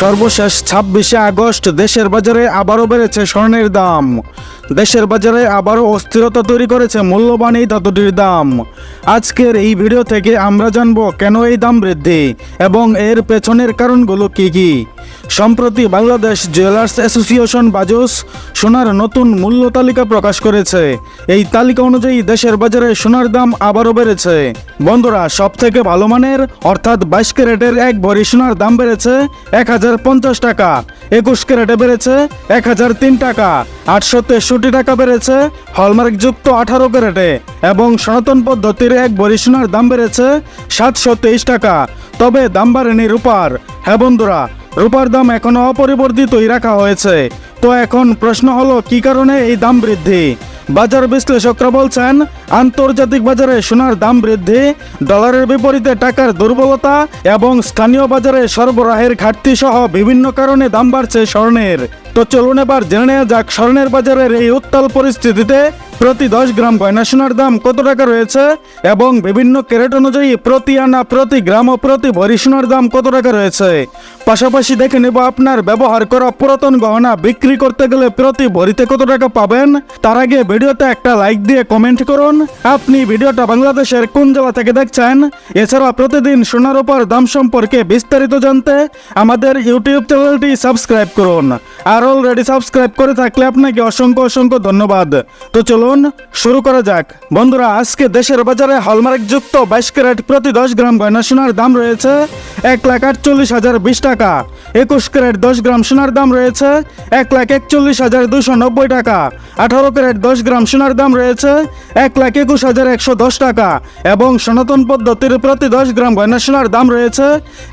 সর্বশেষ ছাব্বিশে আগস্ট দেশের বাজারে আবারও বেড়েছে স্বর্ণের দাম। দেশের বাজারে আবারও অস্থিরতা তৈরি করেছে মূল্যবান এই ধাতুটির দাম। আজকের এই ভিডিও থেকে আমরা জানব কেন এই দাম বৃদ্ধি এবং এর পেছনের কারণগুলো কি কি। সম্প্রতি বাংলাদেশ জুয়েলার্স অ্যাসোসিয়েশন বাজুস সোনার নতুন মূল্য তালিকা প্রকাশ করেছে। এই তালিকা অনুযায়ী দেশের বাজারে সোনার দাম আবারও বেড়েছে। বন্ধুরা সব থেকে ভালো মানের, অর্থাৎ বাইশ ক্যারেটের এক ভরি সোনার দাম বেড়েছে এক হাজার পঞ্চাশ টাকা। একুশ ক্যারেটে বেড়েছে এক হাজার তিন টাকা। আটশো তেষট্টি টাকা বেড়েছে হলমার্কযুক্ত আঠারো ক্যারেটে। এবং সনাতন পদ্ধতির এক ভরি সোনার দাম বেড়েছে সাতশো তেইশ টাকা। তবে দাম বাড়েনি রূপার। হ্যাঁ বন্ধুরা, রূপার দাম এখনও অপরিবর্তিতই রাখা হয়েছে। তো এখন প্রশ্ন হলো, কি কারণে এই দাম বৃদ্ধি? বাজার বিশ্লেষকরা বলছেন, আন্তর্জাতিক বাজারে সোনার দাম বৃদ্ধি, ডলারের বিপরীতে টাকার দুর্বলতা এবং স্থানীয় বাজারে সরবরাহের ঘাটতি সহ বিভিন্ন কারণে দাম বাড়ছে স্বর্ণের। তো চলুন এবার জেনে নেওয়া যাক স্বর্ণের বাজারের এই উত্তাল পরিস্থিতিতে প্রতি দশ গ্রাম গয়না সোনার দাম কত টাকা রয়েছে এবং বিভিন্ন ক্যারেট অনুযায়ী প্রতি আনা, প্রতি গ্রাম ও প্রতি ভরি সোনার দাম কত টাকা রয়েছে? পাশাপাশি দেখে নেব আপনার ব্যবহার করা পুরাতন গহনা বিক্রি করতে গেলে প্রতি ভরিতে কত টাকা পাবেন? তার আগে ভিডিওতে একটা লাইক দিয়ে কমেন্ট করুন। আপনি ভিডিওটা বাংলাদেশের কোন জেলা থেকে দেখছেন? এছাড়া প্রতিদিন সোনার উপর দাম সম্পর্কে বিস্তারিত জানতে আমাদের ইউটিউব চ্যানেলটি সাবস্ক্রাইব করুন। আর অলরেডি সাবস্ক্রাইব করে থাকলে আপনাকে অসংখ্য অসংখ্য ধন্যবাদ। তো চলুন, শুরু করা যাক। বন্ধুরা, আজকে দেশের বাজারে হলমার্ক যুক্ত বাইশ ক্যারেট প্রতি দশ গ্রাম গয়না সোনার দাম রয়েছে এক লাখ আটচল্লিশ হাজার বিশ টাকা। একুশ ক্যারেট দশ গ্রাম সোনার দাম রয়েছে এক লাখ একচল্লিশ হাজার দুশো নব্বই টাকা। আঠারো ক্যারেট দশ গ্রাম সোনার দাম রয়েছে এক লাখ একুশ হাজার একশো দশ টাকা। এবং সনাতন পদ্ধতির প্রতি দশ গ্রাম গয়না সোনার দাম রয়েছে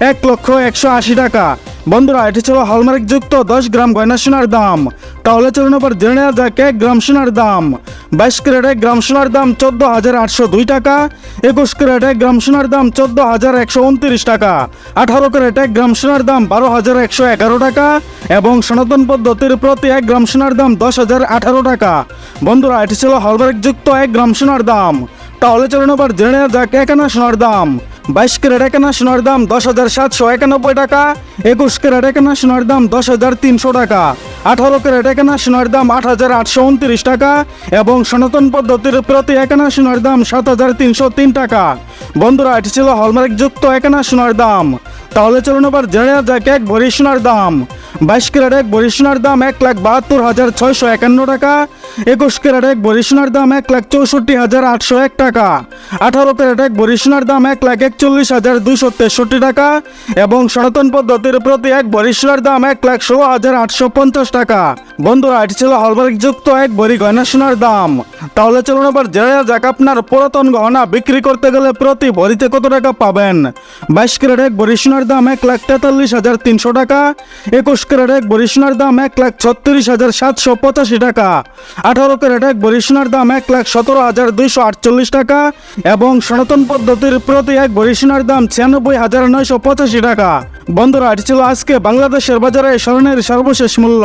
এক লক্ষ একশো আশি টাকা। বন্ধুরা, এটি ছিল হলমার্ক যুক্ত দশ গ্রাম গয়না সোনার দাম। তাহলে চলুন এবার জেনে নেওয়া যাক এক গ্রাম সোনার দাম। বাইশ ক্যারেট এক গ্রাম সোনার দাম চোদ্দ হাজার আটশো দুই টাকা, একুশ ক্যারেট এক গ্রাম সোনার দাম চোদ্দ হাজার একশো উনত্রিশ টাকা, আঠারো ক্যারেট এক গ্রাম সোনার দাম বারো হাজার একশো এগারো টাকা এবং সনাতন পদ্ধতির প্রতি এক গ্রাম সোনার দাম দশ হাজার আঠারো টাকা। বন্ধুরা, এটি ছিল হলমার্ক যুক্ত এক গ্রাম সোনার দাম। তাহলে চলুন এবার জেনে নেওয়া যাক একানা সোনার দাম। বাইশ ক্যারেট একানা সোনার দাম দশ হাজার সাতশো একানব্বই টাকা, একুশ ক্যারেট একানা সোনার দাম দশ হাজার তিনশো টাকা, আঠারো ক্যারেট একানা সোনার দাম আট হাজার আটশো উনত্রিশ টাকা এবং সনাতন পদ্ধতির প্রতি একানা সোনার দাম সাত হাজার তিনশো তিন টাকা। বন্ধুরা, এটি ছিল হলমার্ক যুক্ত একানা সোনার দাম। তাহলে চলুন এবার জেনে যাক এক ভরি সোনার দাম। বাইশ ক্যারেট এক ভরি সোনার দাম এক লাখ বাহাত্তর হাজার ছয়শো একান্ন টাকা একুশ ক্যারেট এক ভরি সোনার দাম এক লাখ চৌষট্টি হাজার আটশো এক টাকা। আঠারো ক্যারেট এক ভরি সোনার দাম এক লাখ একচল্লিশ হাজার দুইশো তেষট্টি টাকা এবং সনাতন পদ্ধতির প্রতি এক ভরি সোনার দাম এক লাখ ষোলো হাজার আটশো পঞ্চাশ টাকা। বন্ধুরা, এটি ছিল হলমার্ক যুক্ত এক ভরি গয়না সোনার দাম। তাহলে চলুন এবার জেনে যাক আপনার পুরাতন গহনা বিক্রি করতে গেলে প্রতি ভরিতে কত টাকা পাবেন? বাইশ ক্যারেট এক ভরি সোনার দাম এক লাখ তেতাল্লিশ হাজার তিনশো টাকা। একুশ ক্যারেট এক ভরি সোনার দাম এক লাখ ছত্রিশ হাজার সাতশো পঁচাশি টাকা। আঠারো ক্যারেট, এক ভরি সোনার দাম এক লাখ সতেরো হাজার দুইশো আটচল্লিশ টাকা এবং সনাতন পদ্ধতির প্রতি এক ভরি সোনার দাম ছিয়ানব্বই হাজার নয়শো পঁচাশি টাকা। বন্ধুরা, এটি ছিল আজকে বাংলাদেশের বাজারে স্বর্ণের সর্বশেষ মূল্য।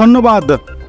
ধন্যবাদ।